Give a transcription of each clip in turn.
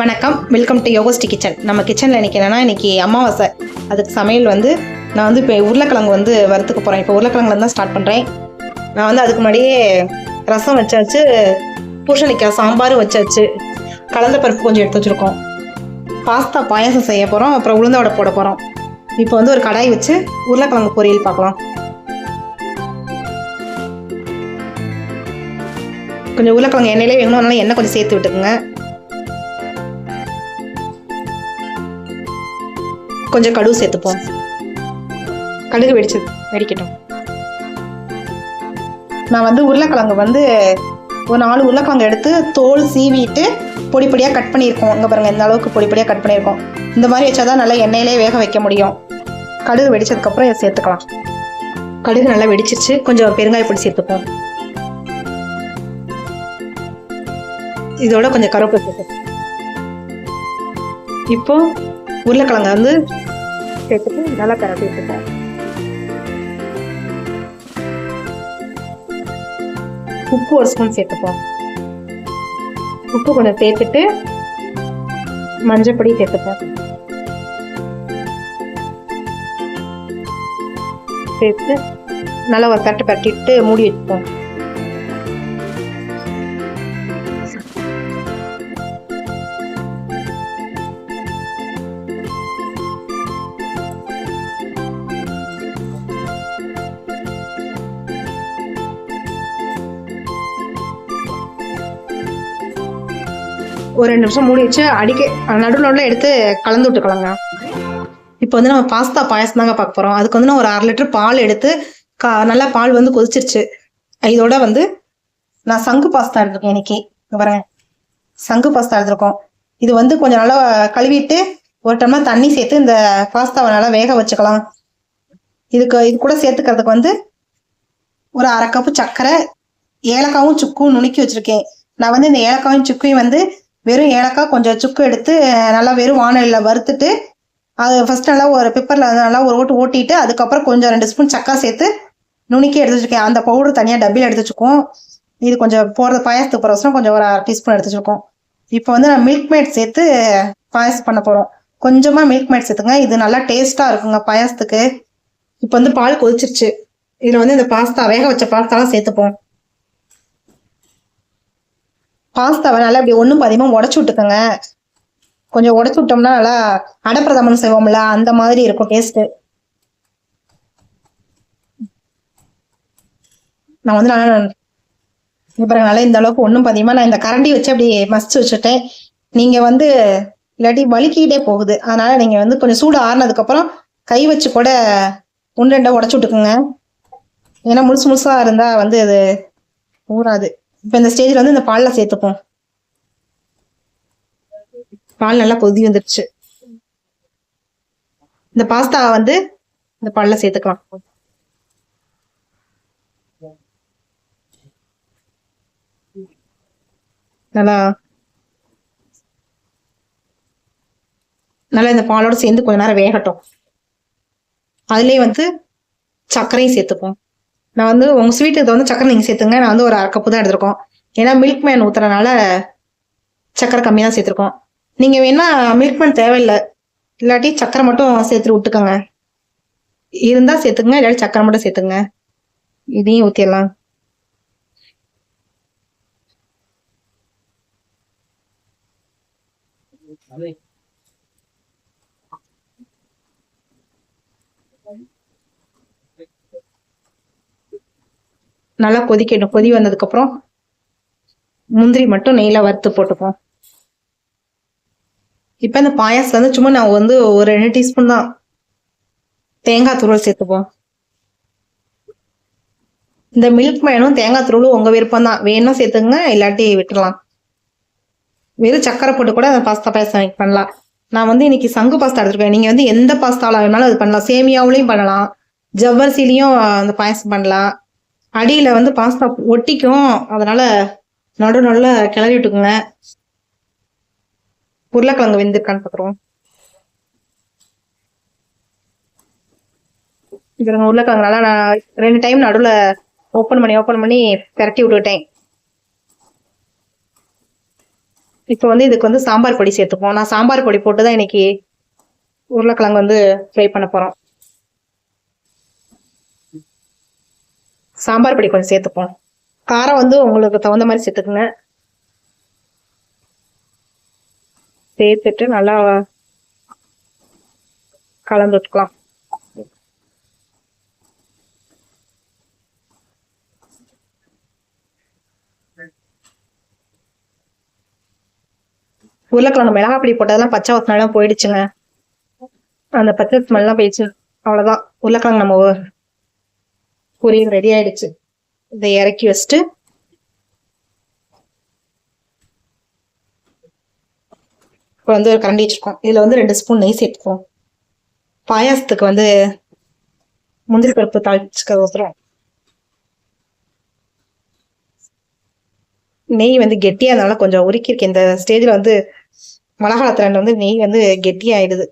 வணக்கம். Welcome to யோகஸ்டி kitchen நம்ம கிச்சனில் இன்றைக்கி என்னென்னா இன்றைக்கி அமாவாசை. அதுக்கு சமையல் வந்து நான் வந்து இப்போ உருளைக்கிழங்கு வந்து வறுத்துக்க போகிறேன் இப்போ உருளைக்கிழங்குல தான் ஸ்டார்ட் பண்ணுறேன் நான் வந்து அதுக்கு முன்னாடியே ரசம் வச்சாச்சு பூசணிக்காய் சாம்பாரும் வச்சாச்சு. கலந்த பருப்பு கொஞ்சம் எடுத்து வச்சுருக்கோம். பாஸ்தா பாயாசம் செய்ய போகிறோம் அப்புறம் உளுந்த வடை போட போகிறோம் இப்போ வந்து ஒரு கடாய் வச்சு உருளைக்கிழங்கு பொரியல் பார்க்கலாம். கொஞ்சம் உருளைக்கிழங்கு எண்ணெயிலே வேணும் அதனால எண்ணெய் கொஞ்சம் சேர்த்து விட்டுக்குங்க. கொஞ்சம் கடுகு சேர்த்துப்போம் கடுகு வெடிச்சு வெடிக்கட்டும். நான் வந்து உருளைக்கிழங்கு வந்து ஒரு நாலு உருளைக்கிழங்கு எடுத்து தோல் சீவிட்டு பொடி பொடியாக கட் பண்ணியிருக்கோம். இங்கே பாருங்கள் இந்த அளவுக்கு பொடி பொடியாக கட் பண்ணியிருக்கோம். இந்த மாதிரி வச்சா தான் நல்லா எண்ணெயிலே வேக வைக்க முடியும். கடுகு வெடிச்சதுக்கப்புறம் இதை சேர்த்துக்கலாம். கடுகு நல்லா வெடிச்சிருச்சு. கொஞ்சம் பெருங்காய பொடி சேர்த்துப்போம். இதோட கொஞ்சம் கருவேப்பிலை இப்போ உருளைக்கிழங்க வந்து சேர்த்துட்டு நல்லா கரட்டி விட்டுட்டேன். உப்பு ஒரு ஸ்பூன் சேர்த்துப்போம். உப்பு கொஞ்சம் சேர்த்துட்டு மஞ்சப்பொடி சேர்த்துப்போம். சேர்த்து நல்லா ஒரு தட்டு பரட்டிட்டு மூடி வச்சுப்போம். ஒரு ரெண்டு நிமிஷம் மூடி வச்சு அடிக்க நடுவில் நடுவில் எடுத்து கலந்து விட்டுக்கலாங்க. இப்போ வந்து நம்ம பாஸ்தா பாயசம் தாங்க பார்க்க போகிறோம் அதுக்கு வந்து நான் ஒரு அரை லிட்டர் பால் எடுத்து கா நல்லா பால் வந்து கொதிச்சிருச்சு. இதோட வந்து நான் சங்கு பாஸ்தா எடுத்துருக்கேன் இன்னைக்கு. இங்க பாருங்க. சங்கு பாஸ்தா எடுத்துருக்கோம். இது வந்து கொஞ்சம் நல்லா கழுவிட்டு ஒரு டம்ளர் தண்ணி சேர்த்து இந்த பாஸ்தாவை நல்லா வேக வச்சுக்கலாம். இதுக்கு இது கூட சேர்த்துக்கிறதுக்கு வந்து ஒரு அரை கப்பு சர்க்கரை ஏலக்காவும் சுக்கும் நுணுக்கி வச்சுருக்கேன். நான் வந்து இந்த ஏலக்காயும் சுக்கையும் வந்து வெறும் ஏலக்காய் கொஞ்சம் சுக்கு எடுத்து நல்லா வெறும் வானலியில் வறுத்துட்டு அது ஃபஸ்ட் நல்லா ஒரு பிப்பரில் நல்லா ஒரு ஓட்டு ஓட்டிட்டு அதுக்கப்புறம் கொஞ்சம் ரெண்டு ஸ்பூன் சக்கா சேர்த்து நுணுக்கி எடுத்து வச்சுருக்கேன். அந்த பவுடர் தனியாக டப்பியில் எடுத்து வச்சுக்கோம் இது கொஞ்சம் போகிறது பாயாசத்துக்கு போகிற கொஞ்சம் ஒரு அரை டீஸ்பூன் எடுத்து வச்சுருக்கோம். இப்போ வந்து நான் மில்க் மேட் சேர்த்து பாயாசம் பண்ண போகிறோம் கொஞ்சமாக மில்க் மேட் சேர்த்துங்க. இது நல்லா டேஸ்ட்டாக இருக்குங்க பாயசத்துக்கு. இப்போ வந்து பால் கொதிச்சிருச்சு. இதில் வந்து இந்த பாஸ்தா வேக வச்ச பாஸ்தாலாம் சேர்த்துப்போம். பாஸ்தாவை நல்லா இப்படி ஒன்றும் அதிகமாக உடச்சி விட்டுக்கோங்க. கொஞ்சம் உடச்சி விட்டோம்னா நல்லா அடப்பிரதமன் செய்வோம்ல அந்த மாதிரி இருக்கும் டேஸ்ட்டு நான் வந்து நல்லா இங்க பாருங்க நல்லா இந்த அளவுக்கு ஒன்றும் பதிகமாக நான் இந்த கரண்டி வச்சு அப்படி மசிச்சு வச்சுட்டேன். நீங்கள் வந்து இல்லாட்டி வலிக்கிட்டே போகுது. அதனால நீங்கள் வந்து கொஞ்சம் சூடு ஆறுனதுக்கப்புறம் கை வச்சு கூட ஒன்று ரெண்டா உடச்சி விட்டுக்குங்க. ஏன்னா முழுசு முழுசாக இருந்தால் வந்து அது ஊறாது. இப்போ இந்த ஸ்டேஜில் வந்து இந்த பாலில் சேர்த்துப்போம். பால் நல்லா கொதி வந்துருச்சு. இந்த பாஸ்தா வந்து இந்த பாலில் சேர்த்துக்கலாம். நல்லா நல்லா இந்த பாலோட சேர்ந்து கொஞ்ச நேரம் வேகட்டும். அதுலேயே வந்து சர்க்கரையும் சேர்த்துப்போம். நான் வந்து உங்கள் ஸ்வீட்டு இதை வந்து சக்கரை நீங்கள் சேர்த்துங்க. நான் வந்து ஒரு அரை கப்பு தான் எடுத்திருக்கோம். ஏன்னா மில்க் மேன் ஊற்றுறனால சக்கரை கம்மியாக தான் சேர்த்துருக்கோம். நீங்கள் வேணா மில்க் மேன் தேவையில்லை. இல்லாட்டி சக்கரை மட்டும் சேர்த்துட்டு விட்டுக்கோங்க. இருந்தால் சேர்த்துக்குங்க. இல்லாட்டி சக்கரை மட்டும் சேர்த்துங்க இதையும் ஊற்றிடலாம் நல்லா கொதிக்கணும். கொதி வந்ததுக்கப்புறம் முந்திரி மட்டும் நெய்யில் வறுத்து போட்டுப்போம் இப்போ இந்த பாயாசம் வந்து சும்மா நான் வந்து ஒரு ரெண்டு டீஸ்பூன் தான் தேங்காய் துருவல் சேர்த்துப்போம் இந்த மில்க் மேனும் தேங்காய் துருவலும் உங்கள் விருப்பம் தான். வேணும் சேர்த்துங்க இல்லாட்டி விட்டுடலாம். வெறும் சக்கரை போட்டு கூட அந்த பாஸ்தா பாயாசம் பண்ணலாம். நான் வந்து இன்னைக்கு சங்கு பாஸ்தா எடுத்துருக்கேன். நீங்கள் வந்து எந்த பாஸ்தாவில் வேணாலும் அது பண்ணலாம். சேமியாவிலையும் பண்ணலாம். ஜவ்வரிசிலையும் அந்த பாயாசம் பண்ணலாம். அடியில் வந்து பாஸ்தா ஒட்டிக்கும். அதனால் நடு நல்ல கிளறி விட்டுக்குங்க. உருளைக்கிழங்கு வெந்திருக்கான்னு பார்க்குறோம் இப்போ நம்ம உருளைக்கிழங்கு நல்லா நான் ரெண்டு டைம் நடுவில் ஓப்பன் பண்ணி ஓப்பன் பண்ணி திரட்டி விட்டுக்கிட்டேன். இப்போ வந்து இதுக்கு வந்து சாம்பார் பொடி சேர்த்துப்போம் நான் சாம்பார் பொடி போட்டு தான் இன்னைக்கு உருளைக்கிழங்கு வந்து ஃப்ரை பண்ண போகிறோம் சாம்பார் பொடி கொஞ்சம் சேர்த்துப்போம். காரம் வந்து உங்களுக்கு தகுந்த மாதிரி சேர்த்துக்குங்க. சேர்த்துட்டு நல்லா கலந்து விட்டுக்கலாம். உருளைக்கிழங்கு மிளகா பொடி போட்டதெல்லாம் பச்சை வாசனைலாம் போயிடுச்சுங்க. அந்த பச்சை ஸ்மெல்லாம் போயிடுச்சு. அவ்வளோதான் உருளைக்கிழங்கு நம்ம பொரியல் ரெடி ஆயிடுச்சு. இதை இறக்கி வச்சுட்டு இப்போ வந்து ஒரு கரண்டி வச்சுருக்கோம். இதில் வந்து ரெண்டு ஸ்பூன் நெய் சேர்த்துப்போம் பாயாசத்துக்கு வந்து முந்திரி பருப்பு தாளிச்சுக்க நெய் வந்து கெட்டியாக இருந்தாலும் கொஞ்சம் உருக்கியிருக்கு. இந்த ஸ்டேஜில் வந்து மழை வந்து நெய் வந்து கெட்டியாகிடுது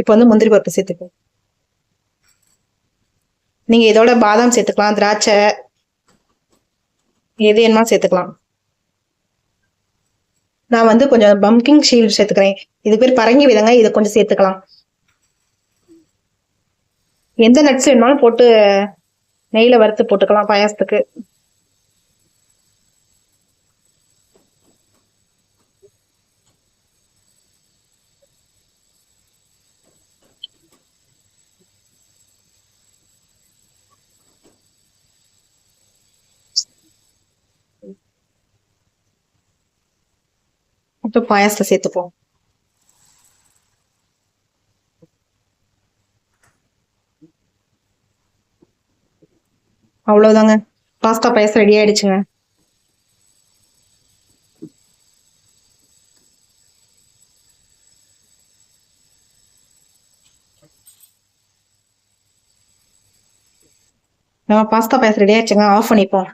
இப்போ வந்து முந்திரி பருப்பு சேர்த்துப்போம் நீங்கள் இதோட பாதாம் சேர்த்துக்கலாம் திராட்சை எது வேணுமா சேர்த்துக்கலாம். நான் வந்து கொஞ்சம் பம்கிங் ஷீல்டு சேர்த்துக்கிறேன். இது பேர் பரங்கி விதங்க இதை கொஞ்சம் சேர்த்துக்கலாம். எந்த நட்ஸ் வேணுமாலும் போட்டு நெய்யில் வறுத்து போட்டுக்கலாம் பாயாசத்துக்கு. இப்போ பாயாசத்தை சேர்த்துப்போம். அவ்வளவுதாங்க. பாஸ்தா பாயாசம் ரெடி ஆயிடுச்சுங்க. நம்ம பாஸ்தா பாயாசம் ரெடி ஆயிடுச்சுங்க. ஆஃப் பண்ணிப்போம்.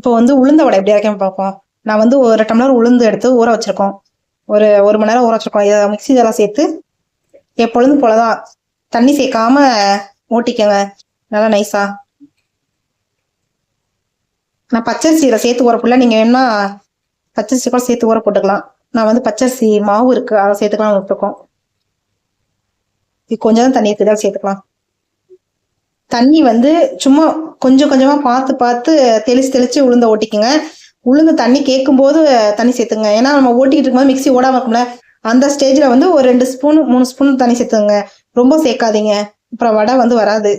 இப்போ வந்து உளுந்த வடை எப்படி இறக்கி பார்ப்போம். நான் வந்து ஒரு டம்ளர் உளுந்து எடுத்து ஊற வச்சிருக்கோம். ஒரு ஒரு மணி நேரம் ஊற வச்சிருக்கோம். இதை மிக்சி இதெல்லாம் சேர்த்து எப்பொழுதும் போலதான். தண்ணி சேர்க்காம ஓட்டிக்கங்க நல்லா நைஸா நான் பச்சரிசியில சேர்த்து ஊற நீங்க வேணா பச்சரிசி கூட சேர்த்து ஊற போட்டுக்கலாம். நான் வந்து பச்சரிசி மாவு இருக்கு. அதை சேர்த்துக்கலாம் விட்டுருக்கோம் இது கொஞ்சம் தான் தண்ணி இருக்கு சேர்த்துக்கலாம். தண்ணி வந்து சும்மா கொஞ்சம் கொஞ்சமா பார்த்து பார்த்து தெளிச்சு தெளிச்சு உளுந்த ஓட்டிக்குங்க. உளுந்து தண்ணி கேட்கும் போது தண்ணி சேர்த்துங்க. ஏன்னா நம்ம ஓட்டிக்கிட்டு இருக்கும்போது மிக்சி ஓடாம இருக்கும்ல. அந்த ஸ்டேஜ்ல வந்து ஒரு ரெண்டு ஸ்பூன் மூணு ஸ்பூன் தண்ணி சேர்த்துங்க. ரொம்ப சேர்க்காதீங்க. அப்புறம் வடை வந்து வராது.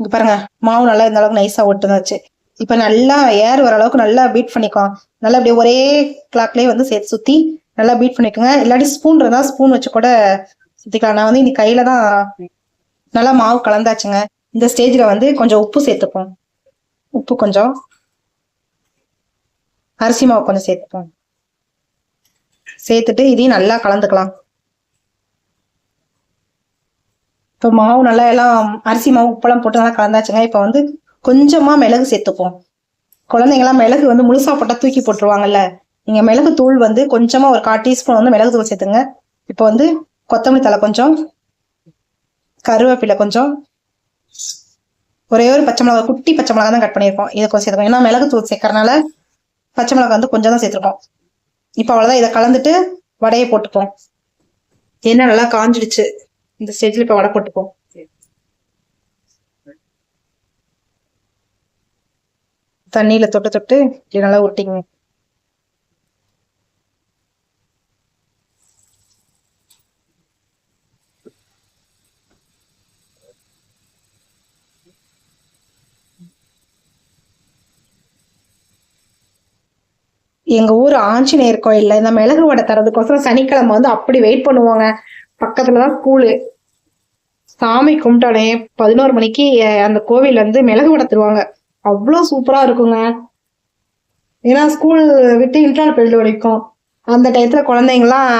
இங்க பாருங்க மாவு நல்லா இந்த அளவுக்கு நைஸா ஒட்டுனாச்சு. இப்ப நல்லா ஏர் வர அளவுக்கு நல்லா பீட் பண்ணிக்கலாம் நல்லா அப்படியே ஒரே கிளாக்லயே வந்து சேர்த்து சுத்தி நல்லா பீட் பண்ணிக்கோங்க. இல்லாட்டி ஸ்பூன் இருந்தா ஸ்பூன் வச்சு கூட சுத்திக்கலாம். நான் வந்து இன்னைக்கு கையில தான் நல்லா மாவு கலந்தாச்சுங்க. இந்த ஸ்டேஜில் வந்து கொஞ்சம் உப்பு சேர்த்துப்போம். உப்பு கொஞ்சம். அரிசி மாவு கொஞ்சம் சேர்த்துப்போம். சேர்த்துட்டு இதையும் நல்லா கலந்துக்கலாம். இப்போ மாவு நல்லா எல்லாம் அரிசி மாவு உப்பெல்லாம் போட்டு நல்லா கலந்தாச்சுங்க. இப்போ வந்து கொஞ்சமாக மிளகு சேர்த்துப்போம். குழந்தைங்களாம் மிளகு வந்து முழுசா போட்டால் தூக்கி போட்டுருவாங்கல்ல. நீங்கள் மிளகு தூள் வந்து கொஞ்சமாக ஒரு கால் டீஸ்பூன் வந்து மிளகு தூள் சேர்த்துங்க. இப்போ வந்து கொத்தமல்லி தலை கொஞ்சம் கருவேப்பிலை கொஞ்சம் ஒரே ஒரு பச்சை மிளகா குட்டி பச்சை மிளகா தான் கட் பண்ணியிருக்கோம். இதை கொஞ்சம் சேர்த்துக்கோம் ஏன்னா மிளகு தூள் சேர்க்கறனால பச்சை மிளகா வந்து கொஞ்சம் தான் சேர்த்துருக்கோம். இப்போ அவ்வளோதான் இதை கலந்துட்டு வடையை போட்டுப்போம். என்ன நல்லா காஞ்சிடுச்சு. இந்த ஸ்டேஜில் இப்போ வடை போட்டுப்போம். தண்ணியில் தொட்டு தொட்டு நல்லா உருட்டிங்க எங்க ஊர் ஆஞ்சநேயர் கோயில்ல இந்த மிளகு வடை தரதுக்கோசரம் சனிக்கிழமை வந்து அப்படி வெயிட் பண்ணுவாங்க. பக்கத்துலதான் ஸ்கூலு சாமி கும்பிட்டானே பதினோரு மணிக்கு அந்த கோவில் வந்து மிளகு வடை தருவாங்க. அவ்வளோ சூப்பரா இருக்குங்க. ஏன்னா ஸ்கூல் விட்டு இன்டர்னல் பீரியட் வரைக்கும். அந்த டயத்துல குழந்தைங்களாம்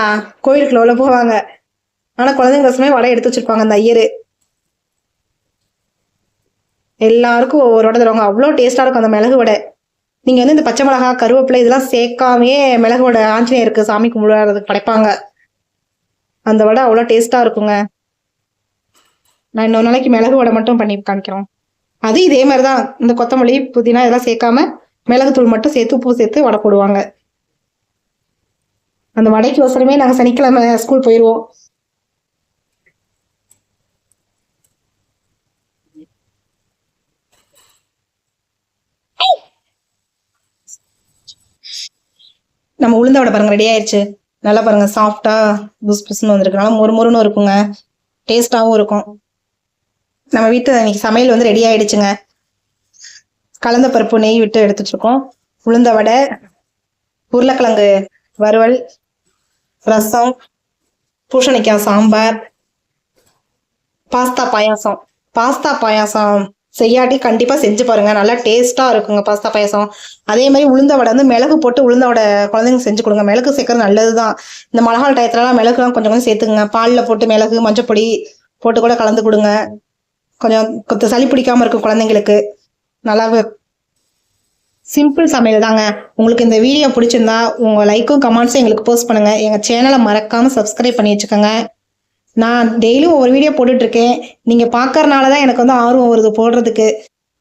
கோயிலுக்குள்ள உள்ள போவாங்க. ஆனா குழந்தைங்க வசமே வடை எடுத்து வச்சிருப்பாங்க அந்த ஐயரு. எல்லாருக்கும் ஒரு வடை தருவாங்க. அவ்வளோ டேஸ்டா இருக்கும் அந்த மிளகு வடை. நீங்க வந்து இந்த பச்சை மிளகா கருவேப்பிலை இதெல்லாம் சேர்க்காமையே மிளகோட ஆஞ்சநேயருக்கு சாமி கும்பிடுறதுக்கு படைப்பாங்க. அந்த வடை அவ்வளோ டேஸ்ட்டாக இருக்குங்க. நான் இன்னொரு நாளைக்கு மிளகு வடை மட்டும் பண்ணி காமிக்கிறோம். அது இதே மாதிரி தான் இந்த கொத்தமல்லி புதினா இதெல்லாம் சேர்க்காம மிளகுத்தூள் மட்டும் சேர்த்து உப்பு சேர்த்து வடை போடுவாங்க. அந்த வடைக்கு ஒசரமே நாங்கள் சனிக்கிழமை ஸ்கூல் போயிடுவோம் நம்ம உளுந்த வடை பாருங்க ரெடி ஆயிடுச்சு நல்லா பாருங்க சாஃப்டா புஸ் புஸ்னு வந்திருக்கு நல்லா மொறு மொறுன்னு இருக்குங்க. டேஸ்டாகவும் இருக்கும். நம்ம வீட்டு இன்னைக்கு சமையல் வந்து ரெடி ஆயிடுச்சுங்க. கலந்த பருப்பு நெய் விட்டு எடுத்து வச்சிருக்கோம் உளுந்த வடை உருளைக்கிழங்கு வறுவல் ரசம் பூசணிக்காய் சாம்பார் பாஸ்தா பாயாசம். பாஸ்தா பாயாசம். செய்யாட்டி கண்டிப்பாக செஞ்சு பாருங்க. நல்லா டேஸ்ட்டாக இருக்குங்க பாஸ்தா பாயசம். அதே மாதிரி உளுந்த வடை வந்து மிளகு போட்டு உளுந்த வடை குழந்தைங்க செஞ்சு கொடுங்க. மிளகு சேர்க்கறது நல்லதுதான். இந்த மிளகா டயத்துலலாம் மிளகுலாம் கொஞ்சம் கொஞ்சம் சேர்த்துக்குங்க. பாலில் போட்டு மிளகு மஞ்சப்பொடி போட்டு கூட கலந்து கொடுங்க. கொஞ்சம் கொஞ்சம் சளி பிடிக்காமல் இருக்கும் குழந்தைங்களுக்கு. நல்லா சிம்பிள் சமையல் தாங்க. உங்களுக்கு இந்த வீடியோ பிடிச்சிருந்தா உங்கள் லைக்கும் கமெண்ட்ஸும் எங்களுக்கு போஸ்ட் பண்ணுங்கள் எங்கள் சேனலை மறக்காமல் சப்ஸ்கிரைப் பண்ணி வச்சுக்கோங்க. நான் டெய்லியும் ஒவ்வொரு வீடியோ போட்டுட்ருக்கேன். நீங்கள் பார்க்கறனால தான் எனக்கு வந்து ஆர்வம் வருது போடுறதுக்கு.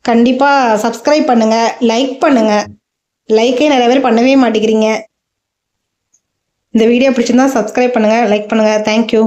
கண்டிப்பாக சப்ஸ்கிரைப் பண்ணுங்கள் லைக் பண்ணுங்கள் லைக்கே நிறைய பேர் பண்ணவே மாட்டேங்கிறீங்க. இந்த வீடியோ பிடிச்சிருந்தா சப்ஸ்கிரைப் பண்ணுங்கள் லைக் பண்ணுங்கள் தேங்க்யூ